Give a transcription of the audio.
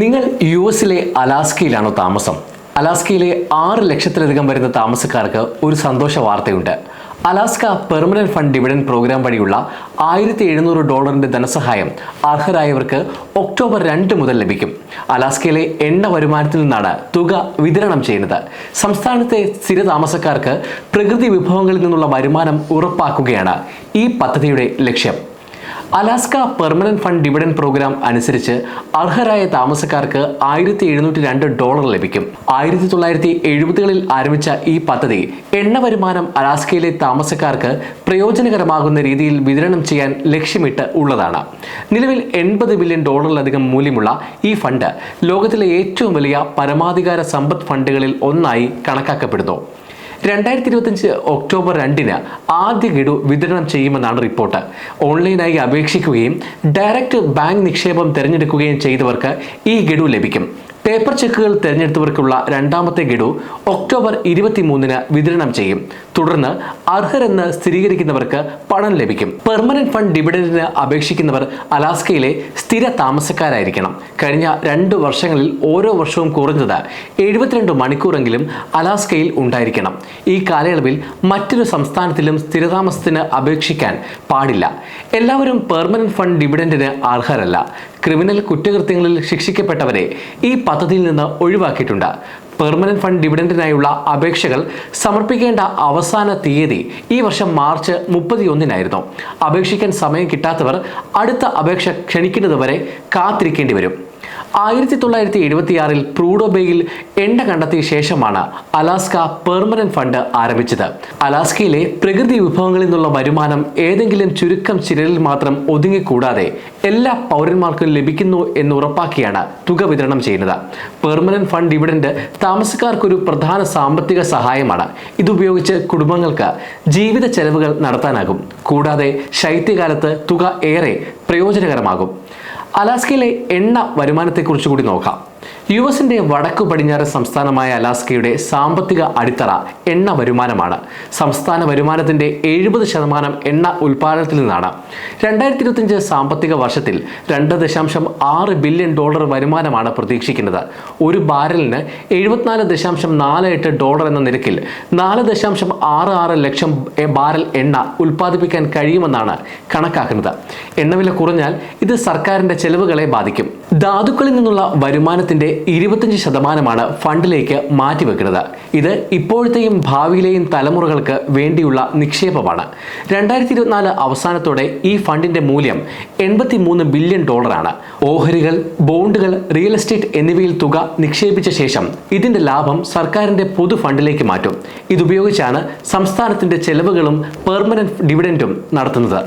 നിങ്ങൾ യു എസിലെ അലാസ്കയിലാണോ താമസം? അലാസ്കയിലെ ആറ് ലക്ഷത്തിലധികം വരുന്ന താമസക്കാർക്ക് ഒരു സന്തോഷ വാർത്തയുണ്ട്. Alaska Permanent Fund Dividend Program വഴിയുള്ള ആയിരത്തി എഴുന്നൂറ് ഡോളറിന്റെ ധനസഹായം അർഹരായവർക്ക് ഒക്ടോബർ രണ്ട് മുതൽ ലഭിക്കും. അലാസ്കയിലെ എണ്ണ വരുമാനത്തിൽ നിന്നാണ് തുക വിതരണം ചെയ്യുന്നത്. സംസ്ഥാനത്തെ സ്ഥിര താമസക്കാർക്ക് പ്രകൃതി വിഭവങ്ങളിൽ നിന്നുള്ള വരുമാനം ഉറപ്പാക്കുകയാണ് ഈ പദ്ധതിയുടെ ലക്ഷ്യം. Alaska Permanent Fund Dividend Program അനുസരിച്ച് അർഹരായ താമസക്കാർക്ക് ആയിരത്തി എഴുന്നൂറ്റി രണ്ട് ഡോളർ ലഭിക്കും. ആയിരത്തി തൊള്ളായിരത്തി എഴുപതുകളിൽ ആരംഭിച്ച ഈ പദ്ധതി എണ്ണ വരുമാനം അലാസ്കയിലെ താമസക്കാർക്ക് പ്രയോജനകരമാകുന്ന രീതിയിൽ വിതരണം ചെയ്യാൻ ലക്ഷ്യമിട്ട് ഉള്ളതാണ്. നിലവിൽ എൺപത് ബില്യൺ ഡോളറിലധികം മൂല്യമുള്ള ഈ ഫണ്ട് ലോകത്തിലെ ഏറ്റവും വലിയ പരമാധികാര സമ്പദ് ഫണ്ടുകളിൽ ഒന്നായി കണക്കാക്കപ്പെടുന്നു. രണ്ടായിരത്തി ഇരുപത്തഞ്ച് ഒക്ടോബർ രണ്ടിന് ആദ്യ ഗഡു വിതരണം ചെയ്യുമെന്നാണ് റിപ്പോർട്ട്. ഓൺലൈനായി അപേക്ഷിക്കുകയും ഡയറക്റ്റ് ബാങ്ക് നിക്ഷേപം തിരഞ്ഞെടുക്കുകയും ചെയ്തവർക്ക് ഈ ഗഡു ലഭിക്കും. പേപ്പർ ചെക്കുകൾ തിരഞ്ഞെടുത്തവർക്കുള്ള രണ്ടാമത്തെ ഗഡു ഒക്ടോബർ ഇരുപത്തിമൂന്നിന് വിതരണം ചെയ്യും. തുടർന്ന് അർഹരെന്ന് സ്ഥിരീകരിക്കുന്നവർക്ക് പണം ലഭിക്കും. പെർമനന്റ് ഫണ്ട് ഡിവിഡന്റിന് അപേക്ഷിക്കുന്നവർ അലാസ്കയിലെ സ്ഥിര താമസക്കാരായിരിക്കണം. കഴിഞ്ഞ രണ്ട് വർഷങ്ങളിൽ ഓരോ വർഷവും കുറഞ്ഞത് എഴുപത്തിരണ്ട് മണിക്കൂറെങ്കിലും അലാസ്കയിൽ ഉണ്ടായിരിക്കണം. ഈ കാലയളവിൽ മറ്റൊരു സംസ്ഥാനത്തിലും സ്ഥിരതാമസത്തിന് അപേക്ഷിക്കാൻ പാടില്ല. എല്ലാവരും പെർമനന്റ് ഫണ്ട് ഡിവിഡന്റിന് അർഹരല്ല. ക്രിമിനൽ കുറ്റകൃത്യങ്ങളിൽ ശിക്ഷിക്കപ്പെട്ടവരെ ഈ പദ്ധതിയിൽ നിന്ന് ഒഴിവാക്കിയിട്ടുണ്ട്. പെർമനന്റ് ഫണ്ട് ഡിവിഡൻഡിനായുള്ള അപേക്ഷകൾ സമർപ്പിക്കേണ്ട അവസാന തീയതി ഈ വർഷം മാർച്ച് മുപ്പത്തിയൊന്നിനായിരുന്നു. അപേക്ഷിക്കാൻ സമയം കിട്ടാത്തവർ അടുത്ത അപേക്ഷ ക്ഷണിക്കുന്നതുവരെ കാത്തിരിക്കേണ്ടി വരും. ആയിരത്തി തൊള്ളായിരത്തി എഴുപത്തിയാറിൽ പ്രൂഡോബേയിൽ എണ്ണ കണ്ടെത്തിയ ശേഷമാണ് അലാസ്ക പെർമനന്റ് ഫണ്ട് ആരംഭിച്ചത്. അലാസ്കയിലെ പ്രകൃതി വിഭവങ്ങളിൽ നിന്നുള്ള വരുമാനം ഏതെങ്കിലും ചുരുക്കം ചിലരിൽ മാത്രം ഒതുങ്ങിക്കൂടാതെ എല്ലാ പൗരന്മാർക്കും ലഭിക്കുന്നു എന്ന് ഉറപ്പാക്കിയാണ് തുക വിതരണം ചെയ്യുന്നത്. പെർമനന്റ് ഫണ്ട് ഡിവിഡൻഡ് താമസക്കാർക്കൊരു പ്രധാന സാമ്പത്തിക സഹായമാണ്. ഇതുപയോഗിച്ച് കുടുംബങ്ങൾക്ക് ജീവിത ചെലവുകൾ നടത്താനാകും. കൂടാതെ ശൈത്യകാലത്ത് തുക ഏറെ പ്രയോജനകരമാകും. അലാസ്കയിലെ എണ്ണ വരുമാനത്തെക്കുറിച്ച് കൂടി നോക്കാം. യു എസിന്റെ വടക്കു പടിഞ്ഞാറ് സംസ്ഥാനമായ അലാസ്കയുടെ സാമ്പത്തിക അടിത്തറ എണ്ണ വരുമാനമാണ്. സംസ്ഥാന വരുമാനത്തിന്റെ എഴുപത് ശതമാനം എണ്ണ ഉൽപാദനത്തിൽ നിന്നാണ്. രണ്ടായിരത്തി ഇരുപത്തിയഞ്ച് സാമ്പത്തിക വർഷത്തിൽ രണ്ട് ദശാംശം ആറ് ബില്യൺ ഡോളർ വരുമാനമാണ് പ്രതീക്ഷിക്കുന്നത്. ഒരു ബാരലിന് എഴുപത്തിനാല് ദശാംശം നാല് എട്ട് ഡോളർ എന്ന നിരക്കിൽ നാല് ദശാംശം ആറ് ആറ് ലക്ഷം ബാരൽ എണ്ണ ഉൽപ്പാദിപ്പിക്കാൻ കഴിയുമെന്നാണ് കണക്കാക്കുന്നത്. എണ്ണവില കുറഞ്ഞാൽ ഇത് സർക്കാരിന്റെ ചെലവുകളെ ബാധിക്കും. ധാതുക്കളിൽ നിന്നുള്ള വരുമാനത്തിന്റെ ഇരുപത്തിയഞ്ച് ശതമാനമാണ് ഫണ്ടിലേക്ക് മാറ്റിവെക്കുന്നത്. ഇത് ഇപ്പോഴത്തെയും ഭാവിയിലെയും തലമുറകൾക്ക് വേണ്ടിയുള്ള നിക്ഷേപമാണ്. രണ്ടായിരത്തി ഇരുപത്തിനാല് അവസാനത്തോടെ ഈ ഫണ്ടിന്റെ മൂല്യം എൺപത്തി മൂന്ന് ബില്യൺ ഡോളറാണ്. ഓഹരികൾ ബോണ്ടുകൾ റിയൽ എസ്റ്റേറ്റ് എന്നിവയിൽ തുക നിക്ഷേപിച്ച ശേഷം ഇതിന്റെ ലാഭം സർക്കാരിന്റെ പൊതു ഫണ്ടിലേക്ക് മാറ്റും. ഇതുപയോഗിച്ചാണ് സംസ്ഥാനത്തിന്റെ ചെലവുകളും പെർമനന്റ് ഡിവിഡന്റും നടത്തുന്നത്.